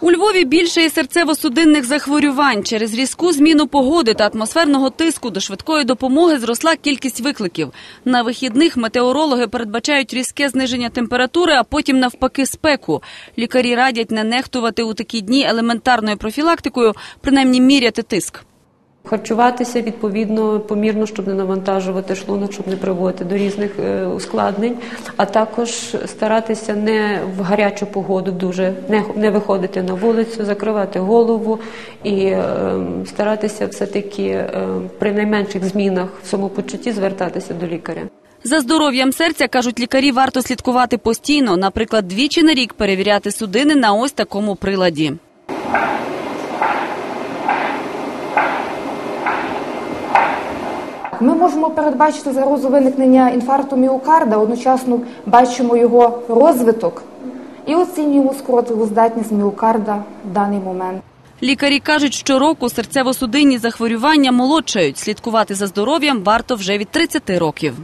У Львові більше і серцево-судинних захворювань. Через різку зміну погоди та атмосферного тиску до швидкої допомоги зросла кількість викликів. На вихідних метеорологи передбачають різке зниження температури, а потім навпаки спеку. Лікарі радять не нехтувати у такі дні елементарною профілактикою, принаймні міряти тиск. Харчуватися відповідно помірно, щоб не навантажувати шлунок, щоб не приводити до різних е, ускладнень, а також старатися не в гарячу погоду дуже не, не виходити на вулицю, закривати голову і е, старатися все-таки е, при найменших змінах в самопочутті звертатися до лікаря. За здоров'ям серця, кажуть лікарі, варто слідкувати постійно, наприклад, двічі на рік перевіряти судини на ось такому приладі. Ми можемо передбачити загрозу виникнення інфаркту міокарда, одночасно бачимо його розвиток і оцінюємо скоротливу здатність міокарда в даний момент. Лікарі кажуть, що року серцево-судинні захворювання молодшають. Слідкувати за здоров'ям варто вже від 30 років.